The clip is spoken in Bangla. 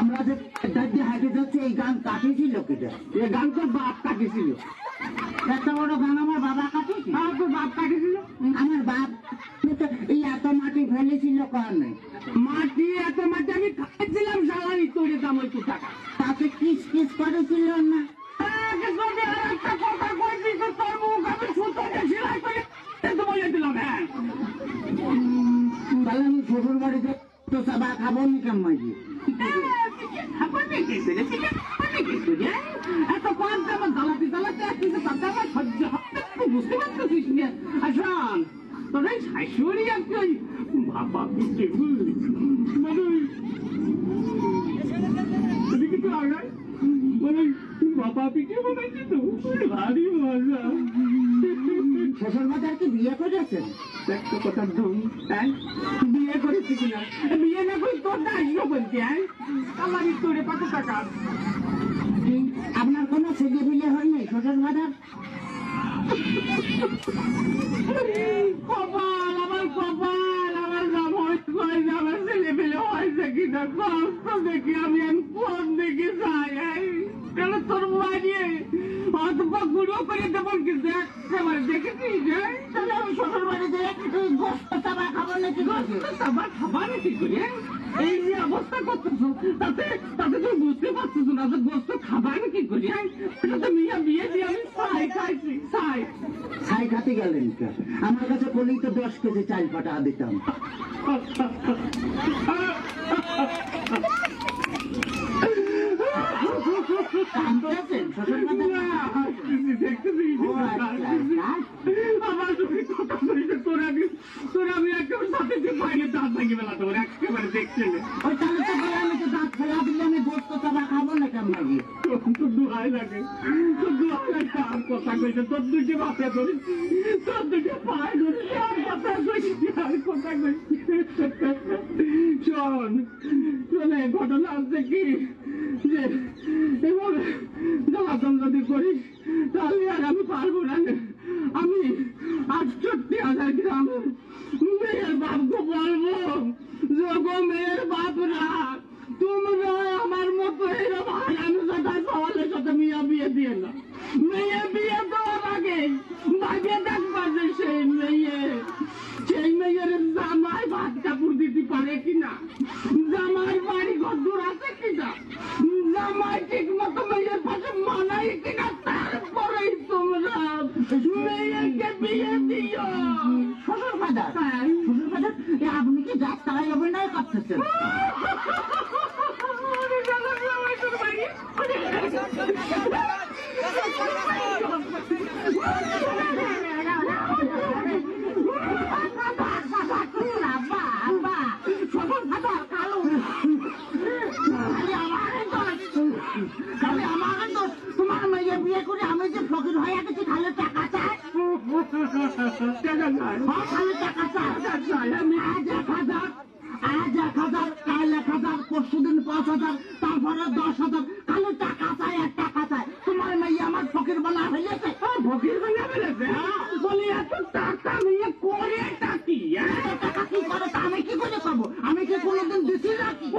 আমরা যে দাদি হাঁটে যাচ্ছি এই গান কাটিয়েছিল এই গান তো বাপ কাটিয়েছিল। এত বড় গান আমার বাবা কাটিয়েছিল? আমার বাপ কাটিয়েছিল। আমার বাপ এই এত মাটি ফেলেছিল মাটি এত মাটি, আমি খাইছিলাম সালারি তোরে দাম ওই তাতে কিস কিস করে তো বলে দিলাম হ্যাঁ। তাহলে আমি শ্বশুর বাড়িতে তো চাবা খাব নি মাঝি এত কম দাম জ্বালাতে জ্বালাতে কিন্তু আমার বুঝতে পারতেছিস না। আসন তোর শাশুড়ি আর শ্বশুর বিয়ে করেছেন একটা কথা ধুম হ্যাঁ বিয়ে করেছি কিনা বিয়ে না করে তোর হ্যাঁ আমার তোরে কত? আপনার কোনো ছেলে বিলে হয়নি শ্বশুর বাজার কপাল আমার কপাল আমার জামাই কয় আমার ছেলে পেলে হয়েছে কিনা কষ্ট দেখি আমি কোন দিকে যাই কেন তোর বাড়িয়ে অথবা গুঁড়ো করে দেবো কিন্তু একেবারে দেখেছিস যে তাহলে আমি শ্বশুর বাড়িতে এই গোস্ত চাবা খাব নাকি করবে আবার খাবার কি করে, এই? যে অবস্থা করতেছো, তাতে তাতে তুমি বুঝতে পারছিস না যে গোস্ত খাবার কি করি এটা তো মিয়া বিয়ে দিয়ে আমি সাই খাইছি খাতে গেলেন? আমার কাছে বলেই তো দশ কেজি চাল পাটা দিতাম কাঁদতেছেন শ্বশুর বাজার আমার তুমি কথা বলিতে তোরা আমি তোরা আমি একেবারে সাথে যে বাইরে দাঁত ভাঙি বেলা তোর একেবারে দেখছে না ওই তাহলে তো বলে আমি তো দাঁত ফেলা দিলে আমি গোস্ত চাবা খাব না কেমন লাগে তো দোহাই লাগে তো দোহাই লাগে আর কথা কইছে তোর দুটো মাথা ধরেছি তোর দুটো পায়ে ধরেছি আর কথা কইছি আর কথা কইছি শোন শোনে ঘটনা আছে কি যে এভাবে জ্বালাতন যদি করিস তাহলে আর আমি পারব না আমি আটষট্টি হাজার গ্রাম মেয়ের বাপকে বলব যোগো মেয়ের বাপরা তোমরা পারে কিনা? জামাই বাড়ি ঘর দূর আছে কিনা? জামাই ঠিক মতো মেয়ের পাশে মানাই কিনা? তারপরেই তোমরা মেয়েকে বিয়ে দিও। শ্বশুর ফাদার শ্বশুর ফাদার আপনি কি যাত্রায় অভিনয় করতেছেন তাহলে আমার দোষ তোমার মেয়ে বিয়ে করে আমি যে ফকির হয়ে গেছি তাহলে টাকা চাই হ্যাঁ, তাহলে টাকা চাই এক এক কাল এক তারপরে দশ হাজার খালি টাকা চাই আর টাকা তোমার মেয়ে আমার ফকির বানা হয়েছে ফকির বানা ফেলেছে এত টাকা নিয়ে করে টাকি কি করে আমি কি করে পাবো? আমি কি কোনোদিন দিছি নাকি